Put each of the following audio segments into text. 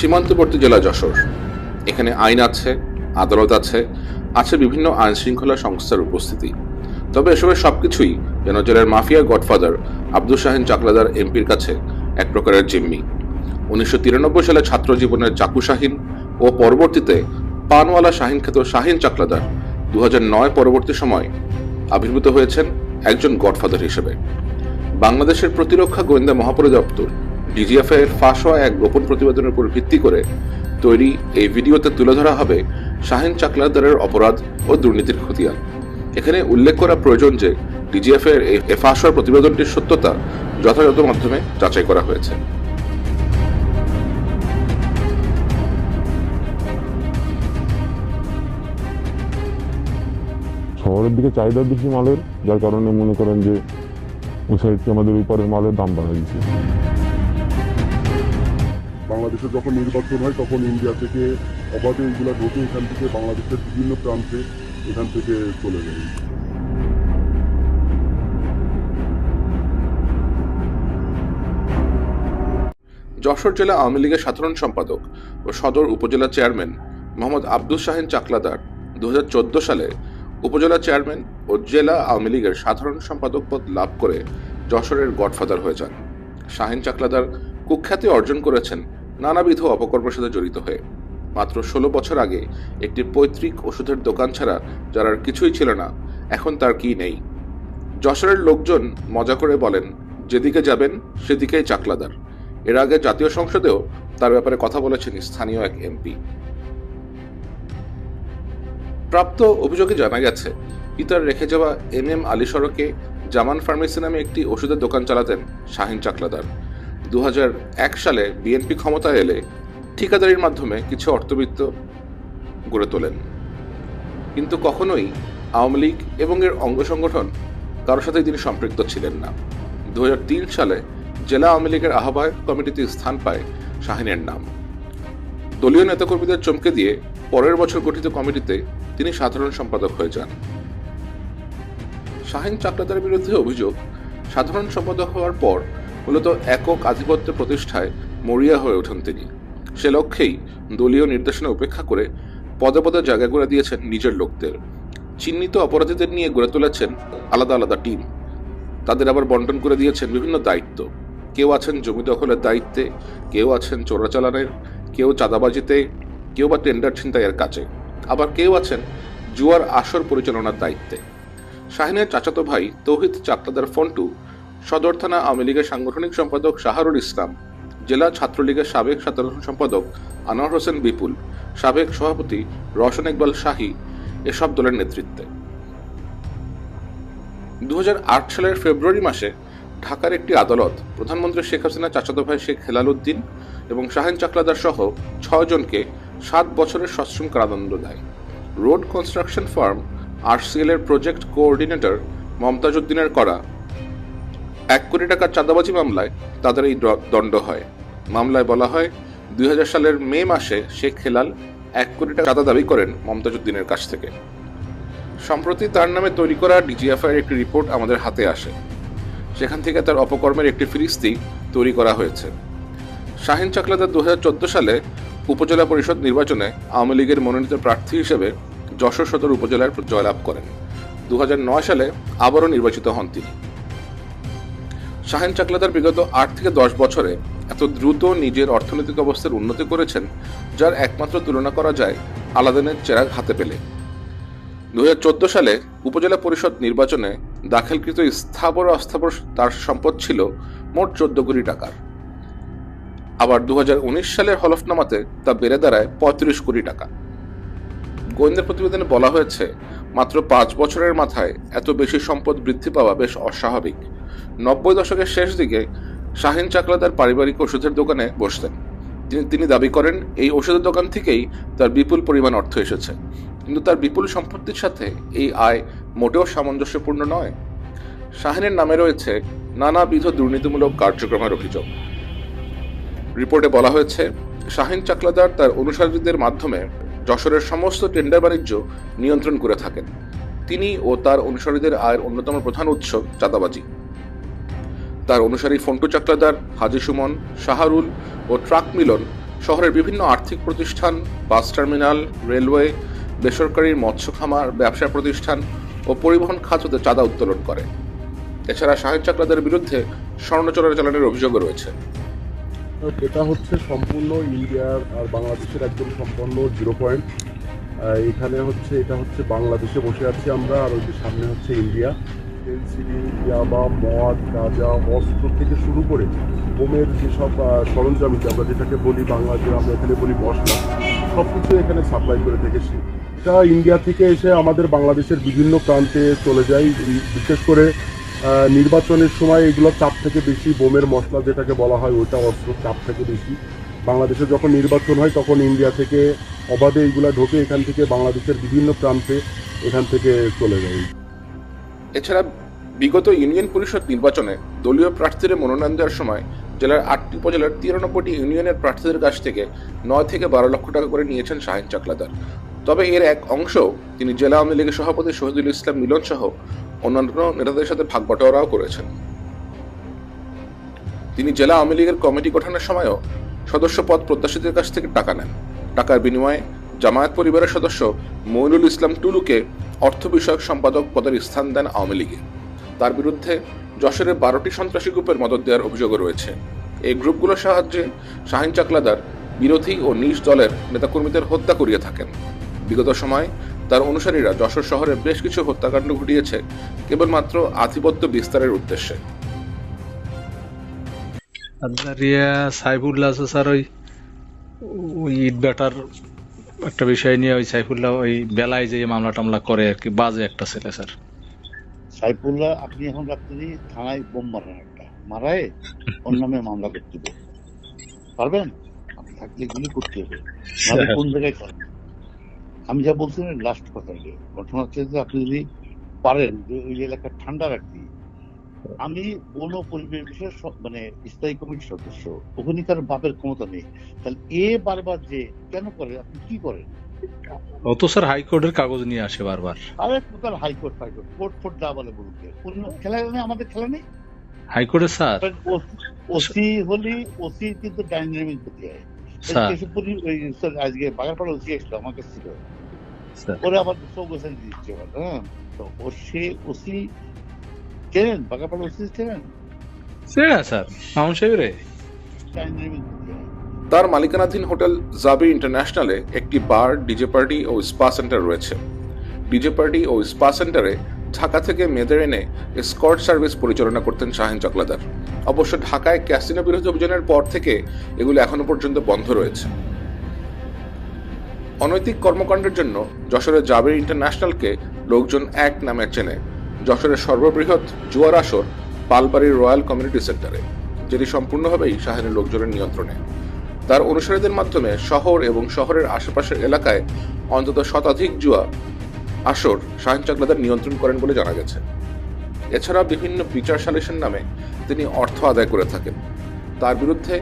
সীমান্তবর্তী জেলা যশোর। এখানে আইন আছে, আদালত আছে আছে বিভিন্ন আইন শৃঙ্খলা সংস্থার উপস্থিতি। তবে এসবের সবকিছুই যেন জেলার মাফিয়া গডফাদার আব্দুল শাহিন চাকলাদার এমপির কাছে এক প্রকারের জিম্মি। উনিশশো তিরানব্বই সালে ছাত্র জীবনের চাকু শাহিন ও পরবর্তীতে পানওয়ালা শাহিন খ্যাত শাহিন চাকলাদার দু পরবর্তী সময় আবির্ভূত হয়েছেন একজন গডফাদার হিসেবে। বাংলাদেশের প্রতিরক্ষা গোয়েন্দা মহাপরিদপ্তর ডিজিএফআই এর ফাঁস হওয়া এক গোপন প্রতিবেদনের উপর ভিত্তি করে তৈরি এই ভিডিওতে তুলে ধরা হবে শাহিন চাকলাদারের অপরাধ ও দুর্নীতির খতিয়ান। এখানে উল্লেখ করা প্রয়োজন যে ডিজিএফ এর এই ফাঁস হওয়ার প্রতিবেদনটির সত্যতা যথাযথ মাধ্যমে যাচাই করা হয়েছে। শহরের দিকে চাহিদা বেশি মালের, যার কারণে মনে করেন যে ওই সাইডকে আমাদের উপরের মালের দাম বাড়া দিচ্ছে বাংলাদেশে যখন নির্বাচন হয়, তখন ইন্ডিয়া থেকে অবাধে এইগুলা ঢোকে এখান থেকে বাংলাদেশের বিভিন্ন প্রান্তে এখান থেকে চলে যায়। যশোর জেলা আওয়ামী লীগের সাধারণ সম্পাদক ও সদর উপজেলা চেয়ারম্যান মোহাম্মদ আব্দুল শাহিন চাকলাদার দু হাজার চোদ্দ সালে উপজেলা চেয়ারম্যান ও জেলা আওয়ামী লীগের সাধারণ সম্পাদক পদ লাভ করে যশোরের গডফাদার হয়ে যান। শাহিন চাকলাদার কুখ্যাতি অর্জন করেছেন নানাবিধ অপকর্মের সাথে জড়িত হয়ে। মাত্র ষোলো বছর আগে একটি পৈতৃক ওষুধের দোকান ছাড়া যার আর কিছুই ছিল না, এখন তার কি নেই। যশোরের লোকজন মজা করে বলেন, যেদিকে যাবেন, সেদিকেই চাকলাদার। এর আগে জাতীয় সংসদেও তার ব্যাপারে কথা বলেছেন স্থানীয় এক এমপি। প্রাপ্ত অভিযোগে জানা গেছে পিতার রেখে যাওয়া এম এম আলী সড়কে জামান ফার্মেসি নামে একটি ওষুধের দোকান চালাতেন শাহিন চাকলাদার। দু হাজার এক সালে বিএনপি ক্ষমতায় এলে ঠিকাদারির মাধ্যমে কিছু অর্থবিত্ত গড়ে তোলেন। কিন্তু কখনোই আওয়ামী লীগ এবং এর অঙ্গ সংগঠন কারোর সাথেই তিনি সম্পৃক্ত ছিলেন না। দু সালে জেলা আওয়ামী লীগের আহ্বায়ক কমিটিতে স্থান পায় শাহিনের নাম। দলীয় নেতাকর্মীদের চমকে দিয়ে পরের বছর গঠিত কমিটিতে তিনি সাধারণ সম্পাদক হয়ে যান। শাহিন চাকলাদারের বিরুদ্ধে অভিযোগ, সাধারণ সম্পাদক হওয়ার পর মূলত একক আধিপত্য প্রতিষ্ঠায় মরিয়া হয়ে ওঠেন তিনি। সে লক্ষ্যেই দলীয় নির্দেশনা উপেক্ষা করে পদে পদে জায়গা করে দিয়েছেন নিজের লোকদের। চিহ্নিত অপরাধীদের নিয়ে গড়ে তুলেছেন আলাদা আলাদা টিম। তাদের আবার বন্টন করে দিয়েছেন বিভিন্ন দায়িত্ব। কেউ আছেন জমি দখলের দায়িত্বে, কেউ আছেন চোরাচালানের কেউ চাঁদাবাজিতে, কেউ বা টেন্ডার ছিনতাইয়ের কাছে আবার কেউ আছেন জুয়ার আসর পরিচালনার দায়িত্বে। শাহিনের চাচাতো ভাই তৌহিদ চাকলাদার ফন্টু সদর থানা আওয়ামী লীগের সাংগঠনিক সম্পাদক শাহরুল ইসলাম, জেলা ছাত্রলীগের সাবেক সাধারণ সম্পাদক আনোয়ার হোসেন বিপুল, সাবেক সভাপতি রওশন ইকবাল শাহী এসব দলের নেতৃত্বে। দু হাজার আট সালের ফেব্রুয়ারি মাসে ঢাকার একটি আদালত প্রধানমন্ত্রী শেখ হাসিনা, চাচাতো ভাই শেখ হেলাল উদ্দিন এবং শাহিন চাকলাদার সহ ছয়জনকে সাত বছরের সশ্রম কারাদণ্ড দেয়। রোড কনস্ট্রাকশন ফার্ম আরসিএল এর প্রজেক্ট কোঅর্ডিনেটর মমতাজ উদ্দিনের করা এক কোটি টাকার চাঁদাবাজি মামলায় তাদের এই দণ্ড হয়। মামলায় বলা হয়, দুই হাজার সালের মে মাসে শেখ হেলাল এক কোটি টাকা চাঁদা দাবি করেন মমতাজ উদ্দিনের কাছ থেকে। সম্প্রতি তার নামে তৈরি করা ডিজিএফআই এর একটি রিপোর্ট আমাদের হাতে আসে। সেখান থেকে তার অপকর্মের একটি ফিরিস্তি তৈরি করা হয়েছে। শাহিন চাকলাদার দু সালে উপজেলা পরিষদ নির্বাচনে আওয়ামী লীগের মনোনীত প্রার্থী হিসেবে যশোর সদর উপজেলায় জয়লাভ করেন। দু হাজার নয় সালে আবারও নির্বাচিত হন তিনি। শাহিন চাকলাদার বিগত আট থেকে দশ বছরে এত দ্রুত নিজের অর্থনৈতিক অবস্থার উন্নতি করেছেন, যার একমাত্র তুলনা করা যায় আলাদিনের চেরাগ হাতে পেলে। দু হাজার চোদ্দ সালে উপজেলা পরিষদ নির্বাচনে দাখিলকৃত স্থাবর অস্থাবর তার সম্পদ ছিল মোট চোদ্দ কোটি টাকার। আবার দু হাজার উনিশ সালের হলফনামাতে তা বেড়ে দাঁড়ায় পঁয়ত্রিশ কোটি টাকা। গোয়েন্দা প্রতিবেদনে বলা হয়েছে, মাত্র পাঁচ বছরের মাথায় এত বেশি সম্পদ বৃদ্ধি পাওয়া বেশ অস্বাভাবিক। নব্বই দশকের শেষ দিকে শাহিন চাকলাদার পারিবারিক ওষুধের দোকানে বসতেন। তিনি তিনি দাবি করেন, এই ওষুধের দোকান থেকেই তার বিপুল পরিমাণ অর্থ এসেছে। কিন্তু তার বিপুল সম্পত্তির সাথে এই আয় মোটেও সামঞ্জস্যপূর্ণ নয়। শাহিনের নামে রয়েছে নানাবিধ দুর্নীতিমূলক কার্যক্রমের অভিযোগ। রিপোর্টে বলা হয়েছে, শাহিন চাকলাদার তার অনুসারীদের মাধ্যমে যশোরের সমস্ত টেন্ডার বাণিজ্য নিয়ন্ত্রণ করে থাকেন। তিনি ও তার অনুসারীদের আয়ের অন্যতম প্রধান উৎস চাঁদাবাজি। তার অনুসারী ফন্টু চাকলাদার হাজি সুমন, শাহরুল ও ট্রাক মিলন শহরের বিভিন্ন আর্থিক প্রতিষ্ঠান, বাস টার্মিনাল, রেলওয়ে, বেসরকারি মৎস্য খামার, ব্যবসা প্রতিষ্ঠান ও পরিবহন খাততে চাঁদা উত্তোলন করে। এছাড়া শাহেদ চাকলাদের বিরুদ্ধে স্বর্ণ চোরাচালানের অভিযোগও রয়েছে। এটা হচ্ছে সম্পূর্ণ ইন্ডিয়ার আর বাংলাদেশের একদম সম্পূর্ণ জিরো পয়েন্ট। এখানে হচ্ছে, এটা হচ্ছে বাংলাদেশে বসে আছি আমরা, আর ওই সামনে হচ্ছে ইন্ডিয়া। এনসিডি ইয়াবা মদ, গাঁজা, অস্ত্র থেকে শুরু করে বোমের যেসব সরঞ্জামিতে আমরা যেটাকে বলি বাংলাদেশে আমরা এখানে বলি মশলা সব কিছু এখানে সাপ্লাই করে থেকেছি এটা ইন্ডিয়া থেকে এসে আমাদের বাংলাদেশের বিভিন্ন প্রান্তে চলে যায়। বিশেষ করে নির্বাচনের সময় এগুলো চাপ থেকে বেশি, বোমের মশলা যেটাকে বলা হয় ওইটা অস্ত্র চাপ থেকে বেশি। বাংলাদেশে যখন নির্বাচন হয় তখন ইন্ডিয়া থেকে অবাধে এইগুলা ঢোকে এখান থেকে বাংলাদেশের বিভিন্ন প্রান্তে এখান থেকে চলে যায়। এছাড়া বিগত ইউনিয়ন পরিষদ নির্বাচনে দলীয় প্রার্থীদের মনোনয়ন দেওয়ার সময় জেলার আটটি উপজেলার তিরানব্বইটি ইউনিয়নের প্রার্থীদের কাছ থেকে নয় থেকে বারো লক্ষ টাকা করে নিয়েছেন শাহিন চাকলাদার। তবে এর এক অংশ তিনি জেলা আওয়ামী লীগের সভাপতি শহীদুল ইসলাম মিলন সহ অন্যান্য নেতাদের সাথে ভাগ বটোয়ারাও করেছেন। তিনি জেলা আওয়ামী লীগের কমিটি গঠনের সময়ও সদস্য পদ প্রত্যাশীদের কাছ থেকে টাকা নেন। টাকার বিনিময়ে জামায়াত পরিবারের সদস্য মইনুল ইসলাম টুলুকে অর্থ বিষয়ক সম্পাদক পদের স্থান দেন আওয়ামী লীগে। তার বিরুদ্ধে যশোরে বারোটি সন্ত্রাসী গ্রুপের মদত দেওয়ার অভিযোগও রয়েছে। এই গ্রুপগুলোর সাহায্যে শাহিন চাকলাদার বিরোধী ও নিজ দলের নেতাকর্মীদের হত্যা করিয়ে থাকেন। বিগত সময় তার অনুসারীরা যশোর শহরে বেশ কিছু হত্যাকাণ্ড ঘটিয়েছে, কেবলমাত্র আধিপত্য বিস্তারের উদ্দেশ্যে। আপনার ইয়া সাইফুল্লাহ আছে স্যার ওই ইট ব্যাটার একটা বিষয় নিয়ে ওই সাইফুল্লাহ ওই বেলায় যে মামলা টামলা করে আর কি বাজে একটা ছেলে স্যার। সাইফুল্লাহ আপনি এখন রাত্রি থানায় বোম মারেন একটা। মারায় ওর নামে মামলা করতে হবে। পারবেন? আপনি থাকলে গুলি করতে হবে। নাহলে কোন জায়গায় করেন? আমি যা বলছি লাস্ট কথা। যে ঘটনা হচ্ছে যে আপনি যদি পারেন যে ওই এলাকা ঠান্ডা রাখতে আমি বন পরিবেশ স- মানে স্থায়ী কমিটির সদস্য। ওখানকার বাপের ক্ষমতা নেই। তাহলে এ বারবার যে কেন করে? আপনি কি করেন? ও তো স্যার হাইকোর্টের কাগজ নিয়ে আসে বারবার। আরে প্রকার হাইকোর্ট ফাইকোর্ট কোর্ট ফোর্ট যা বলে বলুন কোন খেলা নেই আমাদের খেলা নেই? হাইকোর্টে স্যার। ওসি হলি ওসি কিন্তু ডাইনামিক হতে হয় আজকে বাগারপাড়া ওসি আসলো আমার কাছে ছিল। স্যার। ওরে আবার চৌকসান দিচ্ছে হ্যাঁ? তো সে ওসি স্যার মামুন হয় তার মালিকানাধীন হোটেল জাবি ইন্টারন্যাশনালে একটি বার ডিজে পার্টি ও স্পা সেন্টার রয়েছে। ডিজে পার্টি ও স্পা সেন্টারে ঢাকা থেকে মেয়েদের এনে স্কট সার্ভিস পরিচালনা করতেন শাহিন চকলাদার। অবশ্য ঢাকায় ক্যাসিনো বিরোধী অভিযানের পর থেকে এগুলো এখনও পর্যন্ত বন্ধ রয়েছে। অনৈতিক কর্মকাণ্ডের জন্য যশোরের জাবের ইন্টারন্যাশনালকে লোকজন এক নামে চেনে। যশোরের সর্ববৃহৎ জুয়ার আসর পালবাড়ির রয়্যাল কমিউনিটি সেন্টারে যেটি সম্পূর্ণভাবেই শাহিনের লোকজনের নিয়ন্ত্রণে। তার অনুসারীদের মাধ্যমে শহর এবং শহরের আশেপাশের এলাকায় অন্তত শতাধিক জুয়া আসর শাহিন চাকলাদার নিয়ন্ত্রণ করেন বলে জানা গেছে। এছাড়া বিভিন্ন বিচার সালিসের নামে তিনি অর্থ আদায় করে থাকেন। তার বিরুদ্ধে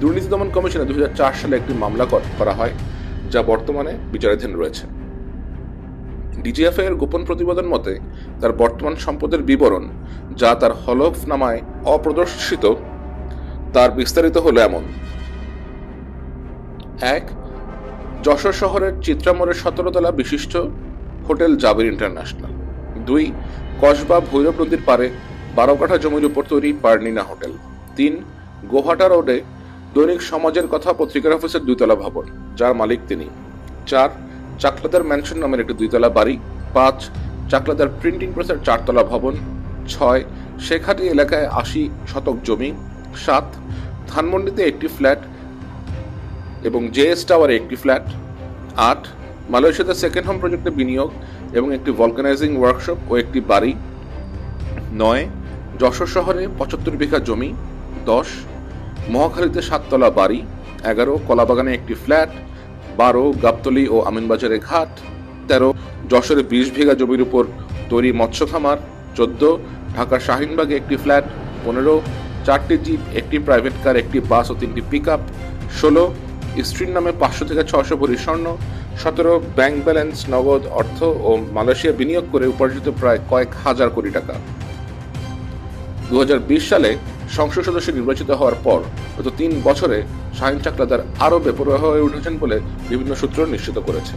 দুর্নীতি দমন কমিশনে দু হাজার চার সালে একটি মামলা কর- করা হয়, যা বর্তমানে বিচারাধীন রয়েছে। ডিজিএফআই এর গোপন প্রতিবেদন মতে, তার বর্তমান সম্পদের বিবরণ, যা তার হলফনামায় অপ্রদর্শিত, তার বিস্তারিত হলো এমন। এক, যশোর শহরের চিত্রামোড়ের সতেরোতলা বিশিষ্ট হোটেল জাবির ইন্টারন্যাশনাল। দুই, কসবা ভৈরব নদীর পারে বারো কাঠা জমির উপর তৈরি পার্নিনা হোটেল। তিন, গোহাটা রোডে দৈনিক সমাজের কথা পত্রিকার অফিসের দুইতলা ভবন, যার মালিক তিনি। চার চাকলাদার ম্যানশন নামের একটি দুইতলা বাড়ি, পাঁচ, চাকলাদার প্রিন্টিং প্রেসের চারতলা ভবন, ছয়, শেখাটি এলাকায় আশি শতক জমি, সাত, ধানমন্ডিতে একটি ফ্ল্যাট এবং জেএস টাওয়ারে একটি ফ্ল্যাট আট, মালয়েশিয়াতে সেকেন্ড হোম প্রজেক্টে বিনিয়োগ এবং একটি ভলকানাইজিং ওয়ার্কশপ ও একটি বাড়ি, নয়, যশোর শহরে পঁচাত্তর বিঘা জমি, দশ, মহাখালীতে সাততলা বাড়ি, এগারো, কলাবাগানে একটি ফ্ল্যাট বারো, গাবতলি ও আমিনবাজারে ঘাট, তেরো, যশোরে বিশ বিঘা জমির উপর তৈরি মৎস্য খামার চোদ্দ, ঢাকার শাহিনবাগে একটি ফ্ল্যাট, পনেরো, চারটি জিপ, একটি প্রাইভেট কার, একটি বাস ও তিনটি পিক আপ ষোলো স্ত্রীর নামে পাঁচশো থেকে ছশো ভরি স্বর্ণ, সতেরো, ব্যাংক ব্যালেন্স, নগদ অর্থ ও মালয়েশিয়া বিনিয়োগ করে উপার্জিত প্রায় কয়েক হাজার কোটি টাকা। দু হাজার বিশ সালে সংসদ সদস্য নির্বাচিত হওয়ার পর, গত তিন বছরে শাহিন চাকলাদার আরও বেপরোয়া হয়ে উঠেছেন বলে বিভিন্ন সূত্র নিশ্চিত করেছে।